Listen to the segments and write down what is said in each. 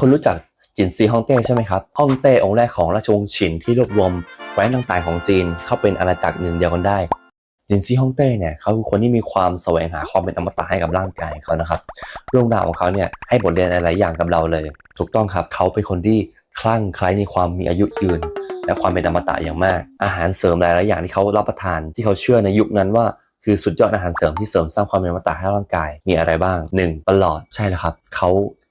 คนรู้จักจินซีฮ่องเต้ใช่ไหมครับฮ่องเต้องค์แรกของราชวงศ์ฉินที่รวบรวมแคว้นต่างๆของจีนเข้าเป็นอาณาจักรหนึ่งเดียวกันได้จินซีฮ่องเต้เนี่ยเขาคือคนที่มีความแสวงหาความเป็นอมตะให้กับร่างกายเขานะครับเรื่องราวของเขาเนี่ยให้บทเรียนหลายอย่างกับเราเลย ถูกต้องครับเขาเป็นคนที่คลั่งไคล้ในความมีอายุยืน และความเป็นอมตะอย่างมาก อาหารเสริมหลายๆอย่างที่เขารับประทานที่เขาเชื่อในยุคนั้นว่าคือสุดยอดอาหารเสริมที่เสริมสร้างความเป็นอมตะให้ร่างกายมีอะไรบ้าง 1. ปลอดใช่แล้วครับเขา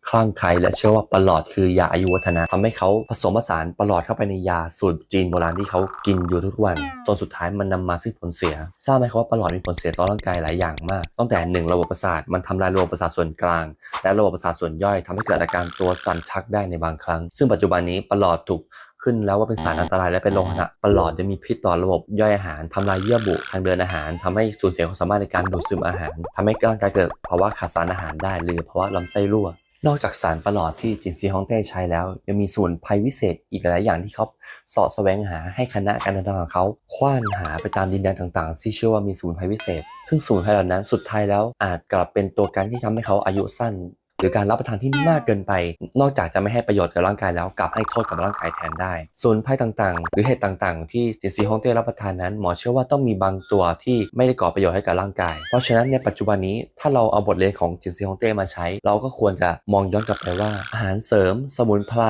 คลั่งไคล้และเชื่อว่าปลอดคือยาอายุวัฒนะทำให้เขาผสมผสานปลอดเข้าไปในยาสูตรจีนโบราณที่เขากินอยู่ทุกวันจนสุดท้ายมันนำมาซึ่งผลเสีย ทราบไหมครับว่าปลอดมีผลเสียต่อร่างกายหลายอย่างมาก ตั้งแต่หนึ่งระบบประสาทมันทำลายระบบประสาทส่วนกลาง และระบบประสาทส่วนย่อยทำให้เกิดอาการตัวสั่นชักได้ในบางครั้ง ซึ่งปัจจุบันนี้ปลอดถูกขึ้นแล้วว่าเป็นสารอันตรายและเป็นโลหะประหลอดจะมีพิษต่อระบบย่อยอาหารทำลายเยื่อบุทางเดินอาหารทำให้สูญเสียความสามารถในการดูดซึมอาหารทำให้ร่างกายเกิดภาวะขาดสารอาหารได้หรือภาวะลำไส้รั่ว นอกจากสารประหลอดที่จินซีฮ่องเต้ใช้แล้ว ยังมีส่วนภัยวิเศษอีกหลายอย่างที่เขาเสาะแสวงหาให้คณะการเดินทางของเขาคว้านหาไปตามดินแดนต่างๆ ที่เชื่อว่ามีสมุนภัยวิเศษ ซึ่งสมุนภัยเหล่านั้นสุดท้ายแล้วอาจกลับเป็นตัวการที่ทำให้เขาอายุสั้น หรือการรับประทานที่มากเกินไป นอกจากจะไม่ให้ประโยชน์กับร่างกายแล้วกลับให้โทษกับร่างกายแทนได้ ส่วนไพ่ต่างๆ หรือเห็ดต่างๆ ที่จินซีฮองเต้รับประทานนั้น หมอเชื่อว่าต้องมีบางตัวที่ไม่ได้ก่อประโยชน์ให้กับร่างกาย เพราะฉะนั้นในปัจจุบันนี้ถ้าเราเอาบทเรียนของจินซีฮองเต้มาใช้ เราก็ควรจะมองย้อนกลับไปว่า อาหารเสริม สมุนไพร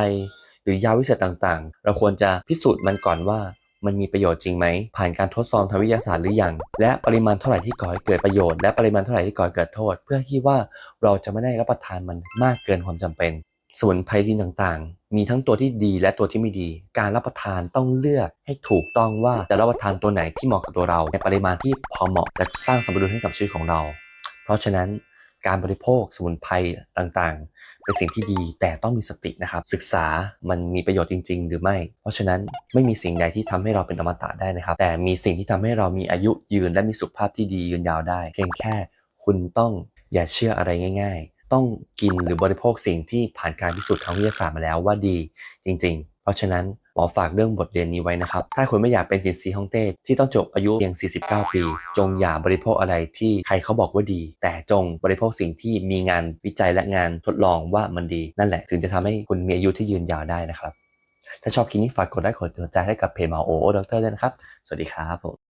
หรือยาวิเศษต่างๆ เราควรจะพิสูจน์มันก่อนว่า มันมีประโยชน์จริงไหม ผ่านการทดสอบทางวิทยาศาสตร์หรือยัง และปริมาณเท่าไหร่ที่ก่อให้เกิดประโยชน์และปริมาณเท่าไหร่ที่ก่อให้เกิดโทษ เพื่อที่ว่าเราจะไม่ได้รับประทานมันมากเกินความจำเป็นสมุนไพรจีนต่างๆ มีทั้งตัวที่ดีและตัวที่ไม่ดี การรับประทานต้องเลือกให้ถูกต้องว่าจะรับประทานตัวไหนที่เหมาะกับตัวเรา ในปริมาณที่พอเหมาะและสร้างสมดุลให้กับชีวิตของเรา เพราะฉะนั้นการบริโภคสมุนไพรต่างๆ เป็นสิ่งที่ดีแต่ต้องมีสตินะครับ ศึกษามันมีประโยชน์จริง ๆ หรือไม่ เพราะฉะนั้นไม่มีสิ่งใดที่ทำให้เราเป็นอมตะได้นะครับ แต่มีสิ่งที่ทำให้เรามีอายุยืนและมีสุขภาพที่ดียืนยาวได้ เพียงแค่คุณต้องอย่าเชื่ออะไรง่าย ๆ ต้องกินหรือบริโภคสิ่งที่ผ่านการพิสูจน์ทางวิทยาศาสตร์มาแล้วว่าดีจริง ๆ เพราะฉะนั้น หมอฝากเรื่องบทเรียนนี้ไว้นะครับ ถ้าคุณไม่อยากเป็นจินซีฮ่องเต้ที่ต้องจบอายุเพียง 49 ปี จงอย่าบริโภคอะไรที่ใครเขาบอกว่าดี แต่จงบริโภคสิ่งที่มีงานวิจัยและงานทดลองว่ามันดี นั่นแหละ ถึงจะทำให้คุณมีอายุที่ยืนยาวได้นะครับ ถ้าชอบคลิปนี้ฝากกดไลค์กดติดใจให้กับเพจหมอโอโอด็อกเตอร์ด้วยนะครับ สวัสดีครับผม